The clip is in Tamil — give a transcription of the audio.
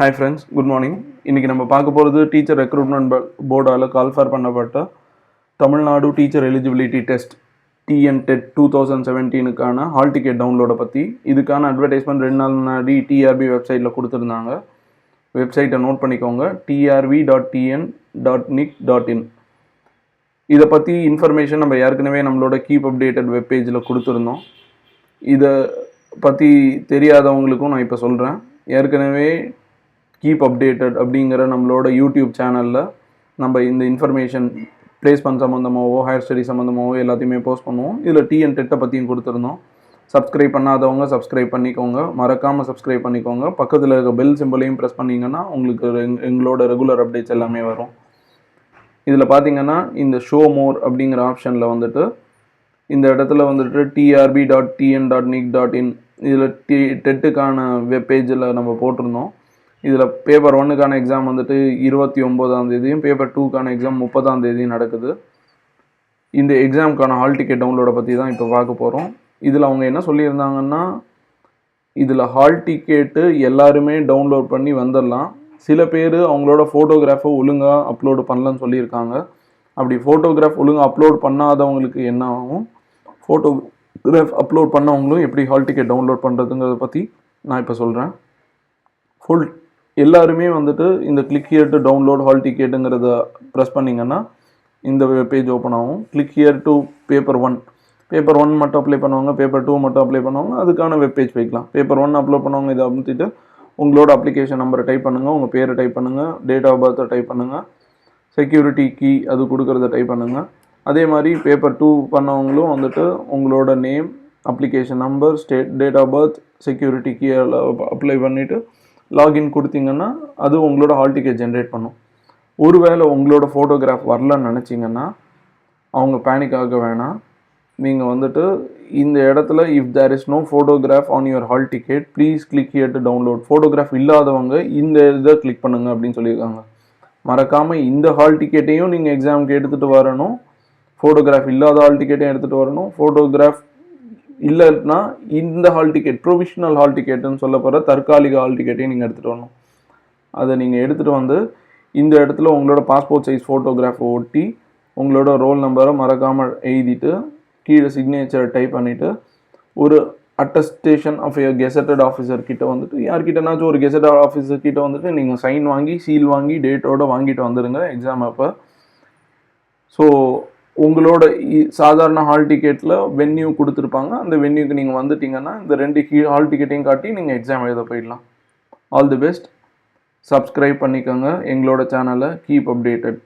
ஹாய் ஃப்ரெண்ட்ஸ் குட் மார்னிங் இன்றைக்கி நம்ம பார்க்க போகிறது டீச்சர் ரெக்ரூட்மெண்ட் போர்டால் கால்ஃபர் பண்ணப்பட்ட Tamil Nadu teacher eligibility test TN TET two thousand செவன்டீனுக்கான hall ticket டவுன்லோடை பற்றி இதுக்கான அட்வர்டைஸ்மெண்ட் ரெண்டு நாள் முன்னாடி டிஆர்பி வெப்சைட்டில் கொடுத்துருந்தாங்க. வெப்சைட்டை நோட் பண்ணிக்கோங்க. TRB dot TN dot NIC dot in இதை பற்றி இன்ஃபர்மேஷன் நம்ம ஏற்கனவே நம்மளோட கீப் அப்டேட்டட் வெப்பேஜில் கொடுத்துருந்தோம். இதை பற்றி தெரியாதவங்களுக்கும் நான் இப்போ சொல்கிறேன் ஏற்கனவே கீப் அப்டேட்டட் அப்படிங்கிற நம்மளோட யூடியூப் சேனலில் நம்ம இந்த இன்ஃபர்மேஷன் பிளேஸ்மெண்ட் சம்மந்தமாகவோ ஹையர் ஸ்டடி சம்மந்தமாகவோ எல்லாத்தையுமே போஸ்ட் பண்ணுவோம். இதில் டிஎன் டெட்டை பற்றியும் கொடுத்துருந்தோம். சப்ஸ்கிரைப் பண்ணாதவங்க சப்ஸ்கிரைப் பண்ணிக்கோங்க. மறக்காமல் சப்ஸ்கிரைப் பண்ணிக்கோங்க. பக்கத்தில் இருக்க பெல் சிம்பிளையும் ப்ரெஸ் பண்ணிங்கன்னா உங்களுக்கு எங்- எங்களோட ரெகுலர் அப்டேட்ஸ் எல்லாமே வரும். இதில் பார்த்தீங்கன்னா இந்த ஷோ மோர் அப்படிங்கிற ஆப்ஷனில் வந்துட்டு இந்த இடத்துல வந்துட்டு TRB dot TN dot NIC dot in இதில் டி டெட்டுக்கான வெப் பேஜில் நம்ம போட்டிருந்தோம். இதில் பேப்பர் ஒன்னுக்கான எக்ஸாம் வந்துட்டு இருபத்தி ஒம்போதாம் தேதியும் பேப்பர் டூக்கான எக்ஸாம் முப்பதாம் தேதியும் நடக்குது. இந்த எக்ஸாமுக்கான ஹால் டிக்கெட் டவுன்லோடை பற்றி தான் இப்போ பார்க்க போகிறோம் இதில் அவங்க என்ன சொல்லியிருந்தாங்கன்னா இதில் ஹால் டிக்கெட்டு எல்லாருமே டவுன்லோட் பண்ணி வந்துடலாம். சில பேர் அவங்களோட ஃபோட்டோகிராஃபை ஒழுங்காக அப்லோடு பண்ணலன்னு சொல்லியிருக்காங்க. அப்படி ஃபோட்டோகிராஃப் ஒழுங்காக அப்லோட் பண்ணாதவங்களுக்கு என்ன ஆகும்? ஃபோட்டோகிராஃப் அப்லோட் பண்ணவங்களும் எப்படி ஹால் டிக்கெட் டவுன்லோட் பண்ணுறதுங்கிறத பற்றி நான் இப்போ சொல்கிறேன் ஃபுல் எல்லாருமே வந்துட்டு இந்த click here to download hall டிக்கெட்டுங்கிறத press பண்ணிங்கன்னா இந்த பேஜ் ஓப்பன் ஆகும். Click here to paper one paper one மட்டும் அப்ளை பண்ணுவாங்க பேப்பர் டூ மட்டும் அப்ளை பண்ணுவாங்க அதுக்கான வெப் பேஜ் போய்க்கலாம். பேப்பர் ஒன் அப்லோட் பண்ணுவாங்க இதை அமுத்திட்டு உங்களோட அப்ளிகேஷன் நம்பரை டைப் பண்ணுங்கள் உங்கள் பேரை டைப் பண்ணுங்கள் டேட் ஆஃப் பர்த்தை டைப் பண்ணுங்கள் செக்யூரிட்டி கீ அது கொடுக்குறத டைப் பண்ணுங்கள் அதே மாதிரி பேப்பர் டூ பண்ணவங்களும் வந்துட்டு உங்களோட name application number state date of birth security key apply பண்ணிவிட்டு லாகின் கொடுத்தீங்கன்னா அது உங்களோட ஹால் டிக்கெட் ஜென்ரேட் பண்ணும். ஒருவேளை உங்களோட ஃபோட்டோகிராஃப் வரலன்னு நினச்சிங்கன்னா அவங்க பேனிக் ஆக வேணாம். நீங்கள் வந்துட்டு இந்த இடத்துல if there is no photograph on your hall ticket please click here to download photograph இல்லாதவங்க இந்த இதை கிளிக் பண்ணுங்க அப்படின்னு சொல்லியிருக்காங்க. மறக்காமல் இந்த ஹால் டிக்கெட்டையும் நீங்கள் எக்ஸாமுக்கு எடுத்துகிட்டு வரணும். ஃபோட்டோகிராஃப் இல்லாத ஹால் டிக்கெட்டையும் எடுத்துகிட்டு வரணும். ஃபோட்டோகிராஃப் இல்லைன்னா இந்த ஹால் டிக்கெட் ப்ரொவிஷனல் ஹால் டிக்கெட்டுன்னு சொல்ல போகிற தற்காலிக ஹால் டிக்கெட்டையும் நீங்கள் எடுத்துகிட்டு வரணும். அதை நீங்கள் எடுத்துகிட்டு வந்து இந்த இடத்துல உங்களோட பாஸ்போர்ட் சைஸ் ஃபோட்டோகிராஃப் ஒட்டி உங்களோட ரோல் நம்பரை மறக்காமல் எழுதிட்டு கீழே சிக்னேச்சரை டைப் பண்ணிவிட்டு ஒரு attestation of a gazetted officer கிட்ட வந்துட்டு யார்கிட்டனாச்சும் ஒரு கெசட்டட் ஆஃபீஸர் கிட்ட வந்துட்டு நீங்கள் சைன் வாங்கி சீல் வாங்கி டேட்டோட வாங்கிட்டு வந்துடுங்க எக்ஸாம் அப்போ. ஸோ உங்களோட இ- சாதாரண ஹால் டிக்கெட்டில் வென்யூ கொடுத்துருப்பாங்க. அந்த வென்யூக்கு நீங்கள் வந்துட்டீங்கன்னா இந்த ரெண்டு கீ ஹால் டிக்கெட்டையும் காட்டி நீங்கள் எக்ஸாம் எழுத போயிடலாம். ஆல் தி பெஸ்ட் சப்ஸ்கிரைப் பண்ணிக்கோங்க. எங்களோட சேனலை கீப் அப்டேட்டட்